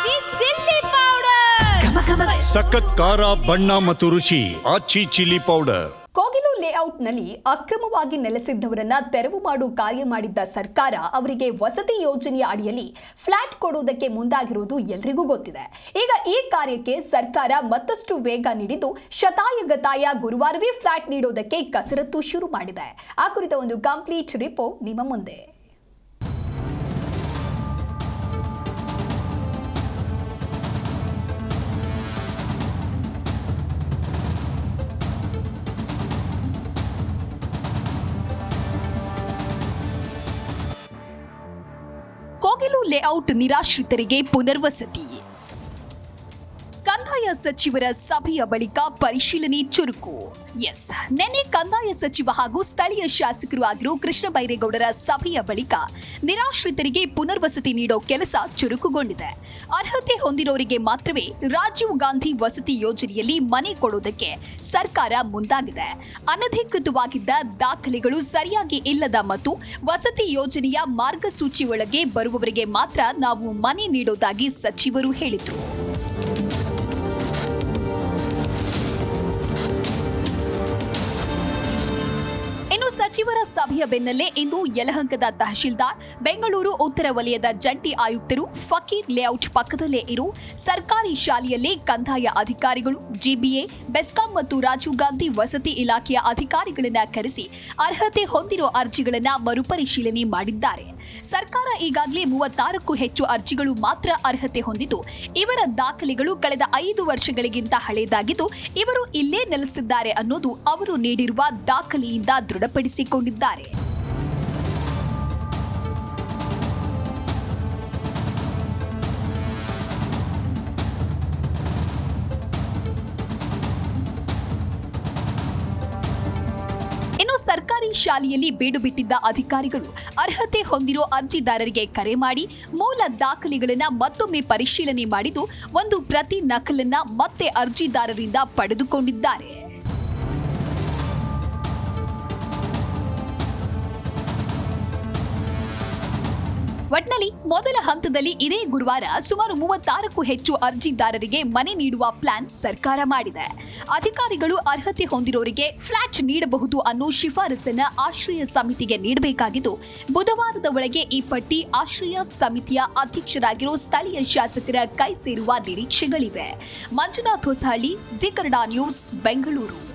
ಆಚಿ chilli powder ಸಖತ್ ಖಾರ ಬಣ್ಣ ಮತ್ತು ರುಚಿ ಆಚಿ ಚಿಲ್ಲಿ ಪೌಡರ್ ಕೋಗಿಲು ಲೇಔಟ್ನಲ್ಲಿ ಅಕ್ರಮವಾಗಿ ನೆಲೆಸಿದ್ದವರನ್ನ ತೆರವು ಮಾಡು ಕಾರ್ಯ ಮಾಡಿದ್ದ ಸರ್ಕಾರ ಅವರಿಗೆ ವಸತಿ ಯೋಜನೆಯ ಅಡಿಯಲ್ಲಿ ಫ್ಲಾಟ್ ಕೊಡುವುದಕ್ಕೆ ಮುಂದಾಗಿರುವುದು ಎಲ್ರಿಗೂ ಗೊತ್ತಿದೆ. ಈಗ ಈ ಕಾರ್ಯಕ್ಕೆ ಸರ್ಕಾರ ಮತ್ತಷ್ಟು ವೇಗ ನೀಡಿದ್ದು ಶತಾಯಗತಾಯ ಗುರುವಾರವೇ ಫ್ಲಾಟ್ ನೀಡೋದಕ್ಕೆ ಕಸರತ್ತು ಶುರು ಮಾಡಿದೆ. ಆ ಕುರಿತ ಒಂದು ಕಂಪ್ಲೀಟ್ ರಿಪೋರ್ಟ್ ನಿಮ್ಮ ಮುಂದೆ. ಕೋಗಿಲು ಲೇಔಟ್ ನಿರಾಶ್ರಿತರಿಗೆ ಪುನರ್ವಸತಿ. ಕಂದಾಯ ಸಚಿವರ ಸಭೆಯ ಬಳಿಕ ಪರಿಶೀಲನೆ ಚುರುಕು. ಎಸ್, ನಿನ್ನೆ ಕಂದಾಯ ಸಚಿವ ಹಾಗೂ ಸ್ಥಳೀಯ ಶಾಸಕರು ಆಗಿರೋ ಕೃಷ್ಣ ಬೈರೇಗೌಡರ ಸಭೆಯ ಬಳಿಕ ನಿರಾಶ್ರಿತರಿಗೆ ಪುನರ್ವಸತಿ ನೀಡೋ ಕೆಲಸ ಚುರುಕುಗೊಂಡಿದೆ. ಅರ್ಹತೆ ಹೊಂದಿರೋರಿಗೆ ಮಾತ್ರವೇ ರಾಜೀವ್ ಗಾಂಧಿ ವಸತಿ ಯೋಜನೆಯಲ್ಲಿ ಮನೆ ಕೊಡೋದಕ್ಕೆ ಸರ್ಕಾರ ಮುಂದಾಗಿದೆ. ಅನಧಿಕೃತವಾಗಿದ್ದ ದಾಖಲೆಗಳು ಸರಿಯಾಗಿ ಇಲ್ಲದ ಮತ್ತು ವಸತಿ ಯೋಜನೆಯ ಮಾರ್ಗಸೂಚಿ ಒಳಗೆ ಬರುವವರಿಗೆ ಮಾತ್ರ ನಾವು ಮನೆ ನೀಡೋದಾಗಿ ಸಚಿವರು ಹೇಳಿದರು. ಸಚಿವರ ಸಭೆಯ ಬೆನ್ನಲ್ಲೇ ಇಂದು ಯಲಹಂಕದ ತಹಶೀಲ್ದಾರ್, ಬೆಂಗಳೂರು ಉತ್ತರ ವಲಯದ ಜಂಟಿ ಆಯುಕ್ತರು ಫಕೀರ್ ಲೇಔಟ್ ಪಕ್ಕದಲ್ಲೇ ಇರು. ಸರ್ಕಾರಿ ಶಾಲೆಯಲ್ಲಿ ಕಂದಾಯ ಅಧಿಕಾರಿಗಳು, ಜಿಬಿಎ, ಬೆಸ್ಕಾಂ ಮತ್ತು ರಾಜೀವ್ ಗಾಂಧಿ ವಸತಿ ಇಲಾಖೆಯ ಅಧಿಕಾರಿಗಳನ್ನ ಕರೆಸಿ ಅರ್ಹತೆ ಹೊಂದಿರೋ ಅರ್ಜಿಗಳನ್ನ ಮರುಪರಿಶೀಲನೆ ಮಾಡಿದ್ದಾರೆ. ಸರ್ಕಾರ ಈಗಾಗಲೇ ಮೂವತ್ತಾರಕ್ಕೂ ಹೆಚ್ಚು ಅರ್ಜಿಗಳು ಮಾತ್ರ ಅರ್ಹತೆ ಹೊಂದಿದ್ದು, ಇವರ ದಾಖಲೆಗಳು ಕಳೆದ ಐದು ವರ್ಷಗಳಿಗಿಂತ ಹಳೆಯದಾಗಿದ್ದು, ಇವರು ಇಲ್ಲೇ ನೆಲೆಸಿದ್ದಾರೆ ಅನ್ನೋದು ಅವರು ನೀಡಿರುವ ದಾಖಲೆಯಿಂದ ದೃಢಪಡಿಸಿಕೊಂಡಿದ್ದಾರೆ. ಸರ್ಕಾರಿ ಶಾಲೆಯಲ್ಲಿ ಬೀಡು ಬಿಟ್ಟಿದ್ದ ಅಧಿಕಾರಿಗಳು ಅರ್ಹತೆ ಹೊಂದಿರೋ ಅರ್ಜಿದಾರರಿಗೆ ಕರೆ ಮಾಡಿ ಮೂಲ ದಾಖಲೆಗಳನ್ನು ಮತ್ತೊಮ್ಮೆ ಪರಿಶೀಲನೆ ಮಾಡಿದ್ದು ಒಂದು ಪ್ರತಿ ನಕಲನ್ನು ಮತ್ತೆ ಅರ್ಜಿದಾರರಿಂದ ಪಡೆದುಕೊಂಡಿದ್ದಾರೆ. ಒಟ್ನಲ್ಲಿ ಮೊದಲ ಹಂತದಲ್ಲಿ ಇದೇ ಗುರುವಾರ ಸುಮಾರು ಮೂವತ್ತಾರಕ್ಕೂ ಹೆಚ್ಚು ಅರ್ಜಿದಾರರಿಗೆ ಮನೆ ನೀಡುವ ಪ್ಲಾನ್ ಸರ್ಕಾರ ಮಾಡಿದೆ. ಅಧಿಕಾರಿಗಳು ಅರ್ಹತೆ ಹೊಂದಿರೋರಿಗೆ ಫ್ಲಾಟ್ ನೀಡಬಹುದು ಅನ್ನೋ ಶಿಫಾರಸನ್ನ ಆಶ್ರಯ ಸಮಿತಿಗೆ ನೀಡಬೇಕಾಗಿದ್ದು, ಬುಧವಾರದ ಒಳಗೆ ಈ ಪಟ್ಟಿ ಆಶ್ರಯ ಸಮಿತಿಯ ಅಧ್ಯಕ್ಷರಾಗಿರೋ ಸ್ಥಳೀಯ ಶಾಸಕರ ಕೈ ಸೇರುವ ನಿರೀಕ್ಷೆಗಳಿವೆ. Manjunath Hosahalli, G news, Bengaluru.